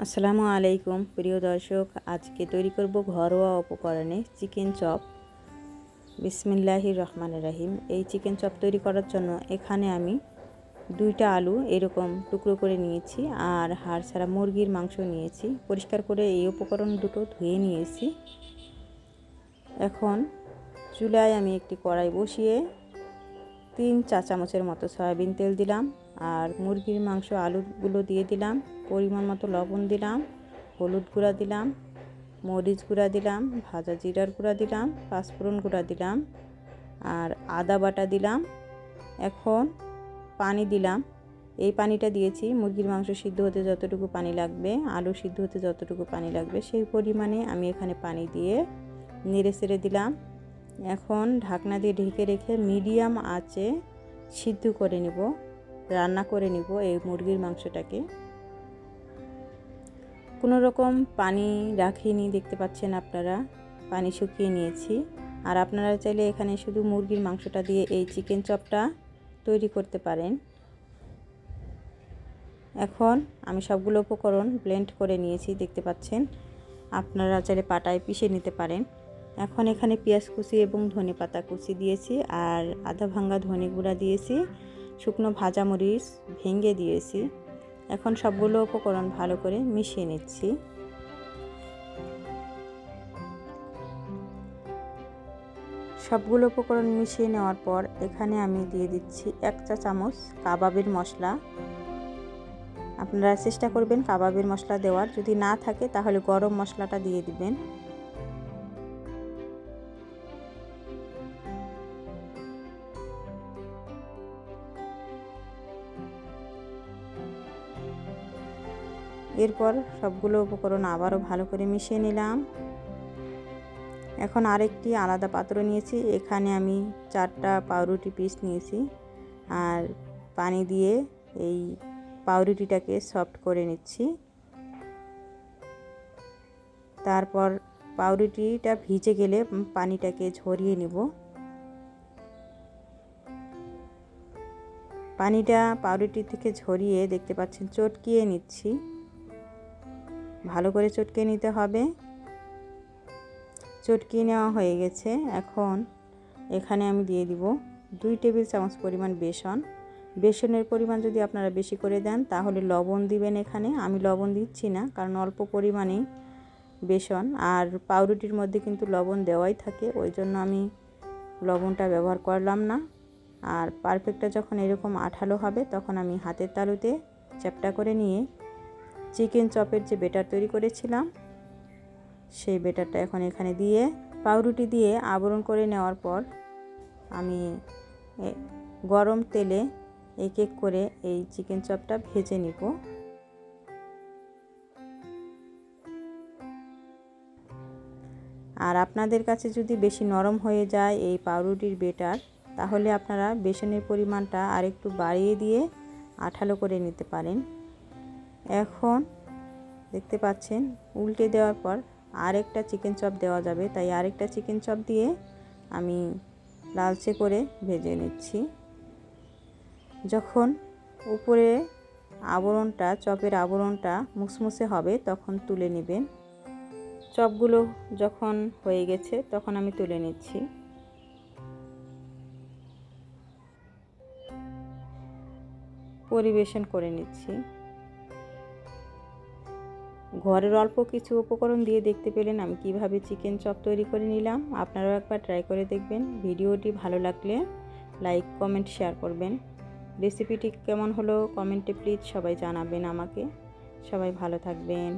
আসসালামু আলাইকুম, প্রিয় দর্শক। আজকে তৈরি করব ঘরোয়া উপকরণে চিকেন চপ। বিসমিল্লাহির রহমান রাহিম। এই চিকেন চপ তৈরি করার জন্য এখানে আমি দুইটা আলু এরকম টুকরো করে নিয়েছি আর হাড় ছাড়া মুরগির মাংস নিয়েছি। পরিষ্কার করে এই উপকরণ দুটো ধুয়ে নিয়েছি। এখন চুলায় আমি একটি কড়াই বসিয়ে তিন চা চামচের মতো সয়াবিন তেল দিলাম আর মুরগির মাংস আলুগুলো দিয়ে দিলাম, পরিমাণ মতো লবণ দিলাম, হলুদ গুঁড়া দিলাম, মরিচ গুঁড়া দিলাম, ভাজা জিরার গুঁড়া দিলাম, পাঁচফোড়ন গুঁড়া দিলাম আর আদা বাটা দিলাম। এখন পানি দিলাম। এই পানিটা দিয়েছি। মুরগির মাংস সিদ্ধ হতে যতটুকু পানি লাগবে, আলু সিদ্ধ হতে যতটুকু পানি লাগবে, সেই পরিমাণে আমি এখানে পানি দিয়ে নেড়ে সেড়ে দিলাম। এখন ঢাকনা দিয়ে ঢেকে রেখে মিডিয়াম আঁচে সিদ্ধ করে নিব, রান্না করে নিব এই মুরগির মাংসটাকে। কোনো রকম পানি রাখিনি, দেখতে পাচ্ছেন আপনারা, পানি শুকিয়ে নিয়েছি। আর আপনারা চাইলে এখানে শুধু মুরগির মাংসটা দিয়ে এই চিকেন চপটা তৈরি করতে পারেন। এখন আমি সবগুলো উপকরণ ব্লেন্ড করে নিয়েছি, দেখতে পাচ্ছেন। আপনারা চাইলে পাটায় পিষে নিতে পারেন। এখন এখানে পেঁয়াজ কুচি এবং ধনে পাতা কুচি দিয়েছি আর আধা ভাঙ্গা ধনে গুঁড়া দিয়েছি, শুকনো ভাজা মরিচ ভেঙে দিয়েছি। এখন সবগুলো উপকরণ ভালো করে মিশিয়ে নিচ্ছি। সবগুলো উপকরণ মিশিয়ে নেওয়ার পর এখানে আমি দিয়ে দিচ্ছি এক চা চামচ কাবাবের মশলা। আপনারা চেষ্টা করবেন কাবাবের মশলা দেওয়ার। যদি না থাকে তাহলে গরম মশলাটা দিয়ে দিবেন। এরপর সবগুলো উপকরণ আবারও ভালো করে মিশিয়ে নিলাম। এখন আরেকটি আলাদা পাত্র নিয়েছি, এখানে আমি চারটা পাউরুটি পিস নিয়েছি আর পানি দিয়ে এই পাউরুটিটাকে সফট করে নিচ্ছি। তারপর পাউরুটিটা ভিজে গেলে পানিটাকে ঝরিয়ে নিব। পানিটা পাউরুটি থেকে ঝরিয়ে দেখতে পাচ্ছেন চটকিয়ে নিচ্ছি। ভালো করে চটকে নিতে হবে। চটকিয়ে নেওয়া হয়ে গেছে। এখন এখানে আমি দিয়ে দিব দুই টেবিল চামচ পরিমাণ বেসন। বেসনের পরিমাণ যদি আপনারা বেশি করে দেন, তাহলে লবণ দিবেন এখানে। আমি লবণ দিচ্ছি না, কারণ অল্প পরিমাণেই বেসন। আর পাউরুটির মধ্যে কিন্তু লবণ দেওয়াই থাকে, ওই জন্য আমি লবণটা ব্যবহার করলাম না। আর পারফেক্টটা যখন এরকম আঠালো হবে, তখন আমি হাতের তালুতে চ্যাপটা করে নিয়ে চিকেন চপের যে বেটার তৈরি করেছিলাম, সেই বেটারটা এখন এখানে দিয়ে পাউরুটি দিয়ে আবরণ করে নেওয়ার পর আমি গরম তেলে এক এক করে এই চিকেন চপটা ভেজে নিব। আর আপনাদের কাছে যদি বেশি নরম হয়ে যায় এই পাউরুটির বেটার, তাহলে আপনারা বেসনের পরিমাণটা আরেকটু বাড়িয়ে দিয়ে আঠালো করে নিতে পারেন। এখন দেখতে পাচ্ছেন, উল্টে দেওয়ার পর আরেকটা চিকেন চপ দেওয়া যাবে। তাই আরেকটা চিকেন চপ দিয়ে আমি লালচে করে ভেজে নিচ্ছি। যখন উপরে আবরণটা, চপের আবরণটা মুসমুসে হবে, তখন তুলে নেবেন। চপগুলো যখন হয়ে গেছে, তখন আমি তুলে নিচ্ছি। পরিবেশন করে নিচ্ছি। ঘরের অল্প কিছু উপকরণ দিয়ে দেখতে পেলেন আমি কীভাবে চিকেন চপ তৈরি করে নিলাম। আপনারাও একবার ট্রাই করে দেখবেন। ভিডিওটি ভালো লাগলে লাইক কমেন্ট শেয়ার করবেন। রেসিপিটি কেমন হলো? কমেন্টে প্লিজ সবাই জানাবেন আমাকে। সবাই ভালো থাকবেন।